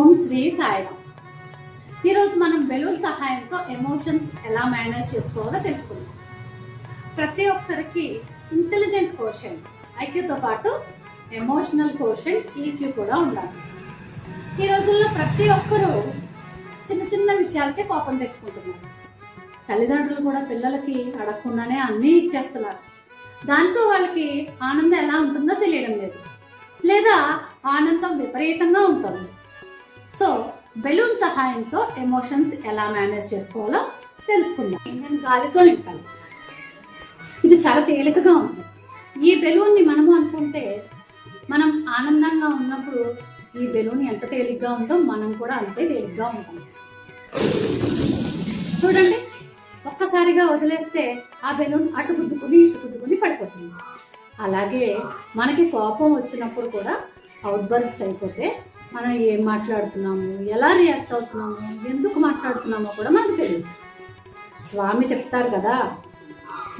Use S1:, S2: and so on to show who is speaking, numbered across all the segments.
S1: ఓం శ్రీ సాయిరామ్. ఈరోజు మనం బెలూన్ సహాయంతో ఎమోషన్స్ ఎలా మేనేజ్ చేసుకోవాలో తెలుసుకుందాం. ప్రతి ఒక్కరికి ఇంటెలిజెంట్ క్వశ్చన్ ఐక్యూతో పాటు ఎమోషనల్ క్వశ్చన్ ఈక్యూ కూడా ఉండాలి. ఈ రోజుల్లో ప్రతి ఒక్కరూ చిన్న చిన్న విషయాలకే కోపం తెచ్చుకుంటున్నారు. తల్లిదండ్రులు కూడా పిల్లలకి అడగకుండానే అన్నీ ఇచ్చేస్తున్నారు. దాంతో వాళ్ళకి ఆనందం ఎలా ఉంటుందో తెలియడం లేదు. లేదా ఆనందం విపరీతంగా ఉంటుంది. సో బెలూన్ సహాయంతో ఎమోషన్స్ ఎలా మేనేజ్ చేసుకోవాలో తెలుసుకుందాం. నేను గాలితో నింపాను ఇది చాలా తేలికగా ఉంది. ఈ బెలూన్ని మనము అనుకుంటే మనం ఆనందంగా ఉన్నప్పుడు ఈ బెలూన్ ఎంత తేలిగ్గా ఉందో మనం కూడా అంతే తేలిగ్గా ఉంటాం. చూడండి ఒక్కసారిగా వదిలేస్తే ఆ బెలూన్ అటు గుద్దుకుని ఇటు గుద్దుకుని పడిపోతుంది. అలాగే మనకి కోపం వచ్చినప్పుడు కూడా అవుట్ బర్స్ట్ అయిపోతే మనం ఏం మాట్లాడుతున్నాము? ఎలా రియాక్ట్ అవుతున్నాము? ఎందుకు మాట్లాడుతున్నామో కూడా మనకు తెలియదు స్వామి చెప్తారు కదా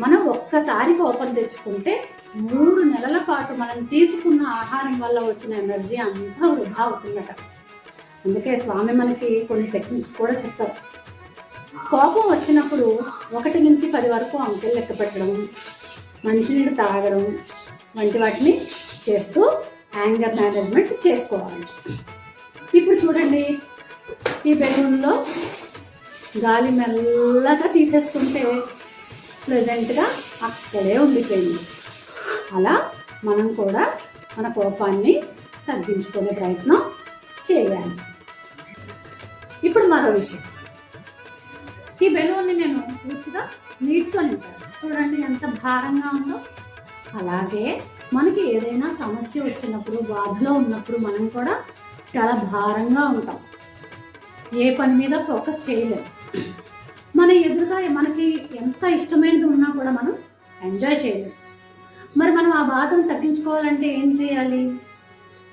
S1: మనం ఒక్కసారి కోపం తెచ్చుకుంటే మూడు నెలల పాటు మనం తీసుకున్న ఆహారం వల్ల వచ్చిన ఎనర్జీ అంతా వృధా అవుతుందట. అందుకే స్వామి మనకి కొన్ని టెక్నిక్స్ కూడా చెప్తారు. కోపం వచ్చినప్పుడు ఒకటి నుంచి పది వరకు అంకెలు లెక్క పెట్టడం మంచినీళ్ళు తాగడం వంటి వాటిని చేస్తూ యాంగర్ మేనేజ్మెంట్ చేసుకోవాలి. ఇప్పుడు చూడండి ఈ బెలూన్లో గాలి మెల్లగా తీసేస్తుంటే ప్లెజెంట్గా అక్కడే ఉండిపోయింది. అలా మనం కూడా మన కోపాన్ని తగ్గించుకునే ప్రయత్నం చేయాలి. ఇప్పుడు మరో విషయం. ఈ బెలూన్ని నేను పూర్తిగా నీటితో నింపాను. చూడండి ఎంత భారంగా ఉందో. అలాగే మనకి ఏదైనా సమస్య వచ్చినప్పుడు బాధలో ఉన్నప్పుడు మనం కూడా చాలా భారంగా ఉంటాం. ఏ పని మీద ఫోకస్ చేయలేము మన ఎదురుగా మనకి ఎంత ఇష్టమైనది ఉన్నా కూడా మనం ఎంజాయ్ చేయలేము మరి మనం ఆ బాధను తగ్గించుకోవాలంటే ఏం చేయాలి?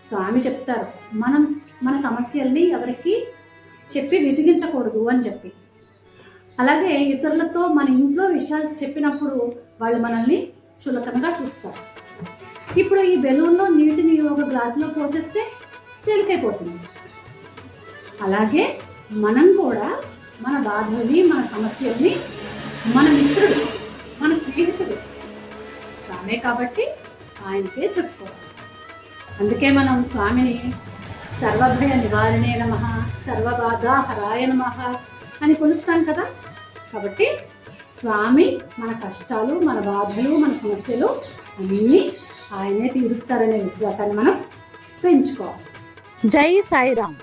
S1: స్వామి చెప్తారు మనం మన సమస్యల్ని ఎవరికి చెప్పి విసిగించకూడదు అని చెప్పి. అలాగే ఇతరులతో మన ఇంట్లో విషయాలు చెప్పినప్పుడు వాళ్ళు మనల్ని చులకనగా చూస్తారు ఇప్పుడు ఈ బెలూన్లో నీటిని ఒక గ్లాసులో పోసేస్తే తేలికైపోతుంది అలాగే మనం కూడా మన బాధల్ని మన సమస్యల్ని మన మిత్రుడు మన స్నేహితుడు తామే కాబట్టి ఆయనకే చెప్పుకోవాలి. అందుకే మనం స్వామిని సర్వభయ నివారణే నమ సర్వబాధ హరాయ నమ అని కొలుస్తాం కదా. కాబట్టి స్వామి మన కష్టాలు మన బాధలు మన సమస్యలు అన్నీ ఆయనే తీరుస్తారనే విశ్వాసాన్ని మనం పెంచుకోవాలి.
S2: జై సాయిరామ్.